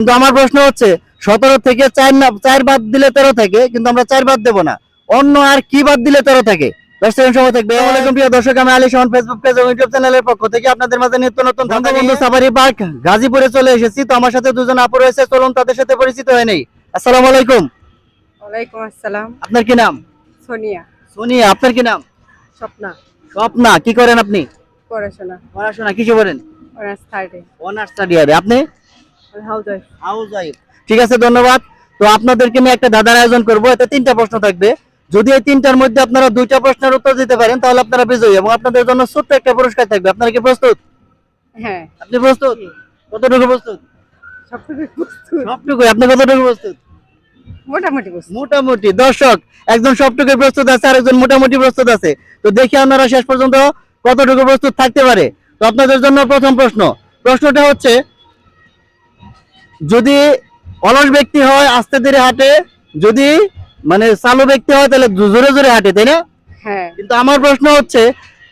কিন্তু আমার প্রশ্ন হচ্ছে সতেরো থেকে চার না চার বাদ দিলে তেরো থাকে কিন্তু আমরা চার বাদ দেবো না। অন্য আর কি বাদ দিলে তেরো থাকে? থাকবে। প্রিয় দর্শক আমি আলী শাহন ফেসবুক পেজ এবং ইউটিউব চ্যানেলের পক্ষ থেকে আপনাদের মাঝে নিত্য নতুন বন্ধু সাফারি পার্ক গাজীপুরে চলে এসেছি। তো আমার সাথে দুজন আপু রয়েছে চলুন তাদের সাথে পরিচিত হয়ে নেই। আসসালামু আলাইকুম। ওয়ালাইকুম আসসালাম। আপনার কি নাম? সোনিয়া। সোনিয়া আপনার কি নাম? স্বপ্না। স্বপ্না কি করেন আপনি? পড়াশোনা। পড়াশোনা কিছু করেন অনার্স থার্ডে। অনার্স স্টাডি আরে আপনি? ঠিক আছে ধন্যবাদ। তো আপনাদেরকে নিয়ে একটা দাদার আয়োজন করব। এতে তিনটা প্রশ্ন থাকবে। যদি এই তিনটার মধ্যে আপনারা দুইটা প্রশ্নের উত্তর দিতে পারেন তাহলে আপনারা বিজয়ী এবং আপনাদের জন্য ছোট্ট একটা পুরস্কার থাকবে। আপনারা কি প্রস্তুত? হ্যাঁ। আপনি প্রস্তুত? কতটুকু প্রস্তুত? সবটুকু আপনি কতটুকু প্রস্তুত? মোটামুটি মোটামুটি। দর্শক একজন সবটুকু প্রস্তুত আছে আর একজন মোটামুটি প্রস্তুত আছে। তো দেখি আপনারা শেষ পর্যন্ত কতটুকু প্রস্তুত থাকতে পারে। তো আপনাদের জন্য প্রথম প্রশ্ন। প্রশ্নটা হচ্ছে যদি অলস ব্যক্তি হয় আস্তে ধীরে হাঁটে যদি মানে চালু ব্যক্তি হয় তাহলে জোরে জোরে হাঁটে তাই না? হ্যাঁ। কিন্তু আমার প্রশ্ন হচ্ছে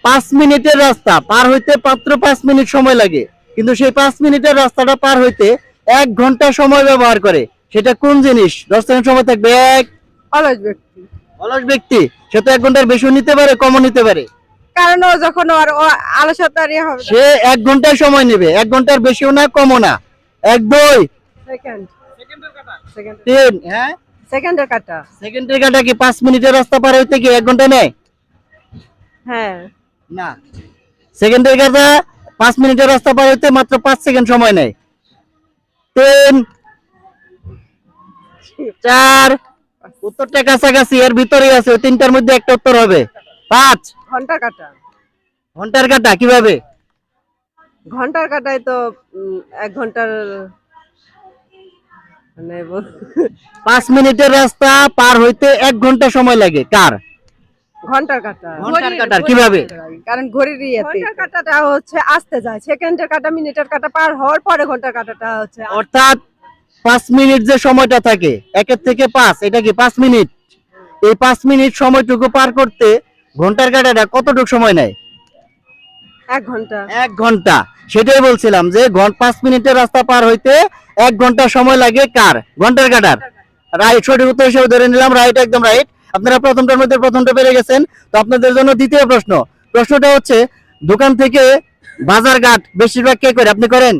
পাঁচ মিনিটের রাস্তা পার হইতে মাত্র পাঁচ মিনিট সময় লাগে। কিন্তু সেই পাঁচ মিনিটের রাস্তাটা পার হইতে এক ঘণ্টা সময় ব্যবহার করে সেটা কোন জিনিস? দশ সেকেন্ড সময় থাকবে এক। অলস ব্যক্তি। অলস ব্যক্তি সে তো এক ঘণ্টার বেশি নিতে পারে কমও নিতে পারে। কারণ ও যখন ওর হবে। সে এক ঘণ্টার সময় নেবে এক ঘণ্টার বেশিও না কমও না। এক দুই সেকেন্ড সেকেন্ড তিন হ্যাঁ? সেকেন্ডের কাটা। সেকেন্ডের কাটা কি পাঁচ মিনিটের রাস্তা পার হইতে কি এক ঘণ্টা নেয় হ্যাঁ। না। সেকেন্ডের কাটা পাঁচ মিনিটের রাস্তা পার হইতে মাত্র পাঁচ সেকেন্ড সময় নেয় তিন। চার। উত্তরটা কাছাকাছি এর ভিতরেই আছে ওই তিনটার মধ্যে একটা উত্তর হবে। পাঁচ। ঘণ্টার কাটা। ঘণ্টার কাটা কীভাবে? ঘণ্টার কাটায় তো এক ঘণ্টার পাঁচ মিনিটের রাস্তা পার হইতে এক ঘণ্টা সময় লাগে। কার? ঘণ্টার কাটা। ঘণ্টার কাটার কীভাবে? কারণ ঘড়ির ইয়েতে। ঘণ্টার কাটাটা হচ্ছে আসতে যায় সেকেন্ডের কাটা মিনিটের কাটা পার হওয়ার পরে ঘণ্টার কাটাটা হচ্ছে অর্থাৎ পাঁচ মিনিট যে সময়টা থাকে একের থেকে পাঁচ এটা কি পাঁচ মিনিট? এই পাঁচ মিনিট সময়টুকু পার করতে ঘণ্টার কাটাটা কতটুকু সময় নেয়? এক ঘণ্টা। এক ঘণ্টা। সেটাই বলছিলাম যে পাঁচ মিনিটের রাস্তা পার হইতে এক ঘণ্টা সময় লাগে কার? ঘণ্টার কাটার। রাইট সঠিক উত্তর হিসেবে ধরে নিলাম রাইট একদম রাইট আপনারা প্রথমটার মধ্যে প্রথমটা পেরে গেছেন। তো আপনাদের জন্য দ্বিতীয় প্রশ্ন। প্রশ্নটা হচ্ছে দোকান থেকে বাজার ঘাট বেশিরভাগ কে করে? আপনি করেন?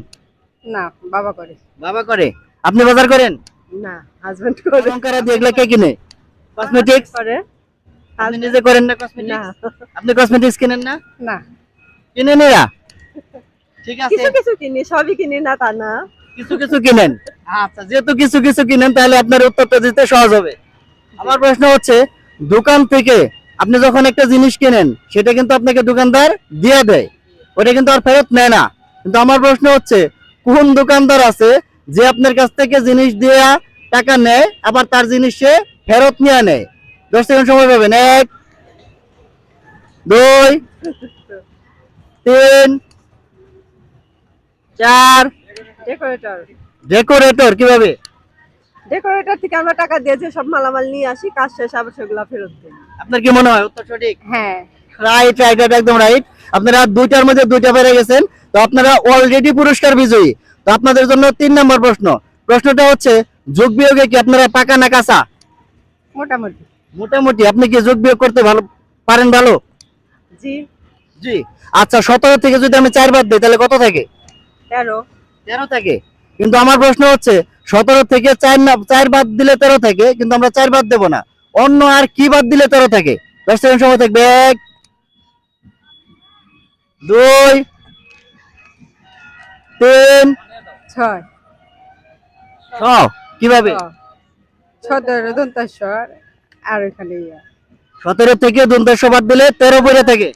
না বাবা করে। বাবা করে? আপনি বাজার করেন? না হাজবেন্ড করে। অলংকার দিয়ে এগুলা কে কিনে? কসমেটিক্স করে। আপনি নিজে করেন না না। কসমেটিক্স আপনি কসমেটিক্স কিনেন না? না। এরা ঠিক আছে। কিছু কিছু কিনি সবই কিনি না তা না। কিছু কিছু কিনেন। আচ্ছা যেহেতু কিছু কিছু কিনেন তাহলে আপনার উত্তরটা দিতে সহজ হবে। আমার প্রশ্ন হচ্ছে দোকান থেকে আপনি যখন একটা জিনিস কেনেন সেটা কিন্তু আপনাকে দোকানদার দিয়ে দেয়। ওটা কিন্তু আর ফেরত নেয় না। কিন্তু আমার প্রশ্ন হচ্ছে কোন দোকানদার আছে যে আপনার কাছ থেকে জিনিস দিয়ে টাকা নেয় আবার তার জিনিস সে ফেরত নিয়ে নেয় দশ সেকেন্ড সময় পাবেন। এক দুই তিন চার। ডেকোরেটর ডেকোরেটর কীভাবে? ডেকোরেটর থেকে আমরা টাকা দিয়ে যে সব মালামাল নিয়ে আসি কাজ শেষ আবার সেগুলো ফেরত দিই। আপনার কি মনে হয় উত্তর সঠিক? হ্যাঁ। রাইট রাইট রাইট একদম রাইট আপনারা দুইটার মধ্যে দুইটা পেরে গেছেন। তো আপনারা অলরেডি পুরস্কার বিজয়ী। তো আপনাদের জন্য তিন নম্বর প্রশ্ন। প্রশ্নটা হচ্ছে যোগ বিয়োগে কি আপনারা পাকা না কাঁচা? মোটামুটি। মোটামুটি। আপনি কি যোগ বিয়োগ করতে ভালো পারেন ভালো? জি। জি। আচ্ছা সতেরো থেকে যদি আমি চার বাদ দিই তাহলে কত থাকে? তেরো। তেরো থাকে। কিন্তু আমার প্রশ্ন হচ্ছে সতেরো থেকে চার না চার বাদ দিলে তেরো থাকে কিন্তু আমরা চার বাদ দেবো না। অন্য আর কি বাদ দিলে তেরো থাকে? দশ সেকেন্ড সময় থাকবে। এক দুই তিন ছয়। কীভাবে? সতেরো দন্তাশ্বর আর ইয়া। সতেরো থেকে বাদ দিলে তেরো পরে থাকে।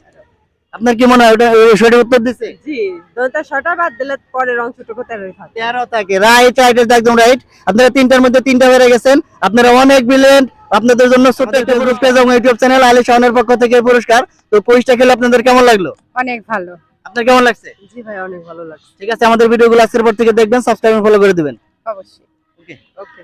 আপনার কি মনে হয় ওটা সঠিক উত্তর দিচ্ছে জি দন্তাশ্বরটা বাদ দিলে পরের অংশটুকু তেরোই থাকে। তেরো থাকে। রাইট রাইট একদম রাইট আপনারা তিনটার মধ্যে তিনটা বেড়ে গেছেন। আপনারা অনেক ব্রিলিয়েন্ট আপনাদের জন্য ছোট্ট একটা পুরস্কার এবং ইউটিউব চ্যানেল আলী শাহনের পক্ষ থেকে পুরস্কার। তো পুরস্কার খেলে আপনাদের কেমন লাগল? অনেক ভালো। আপনার কেমন লাগছে? জি ভাই অনেক ভালো লাগছে। ঠিক আছে আমাদের ভিডিওগুলো আজকের পর থেকে দেখবেন সাবস্ক্রাইব ফলো করে দিবেন। অবশ্যই। ওকে ওকে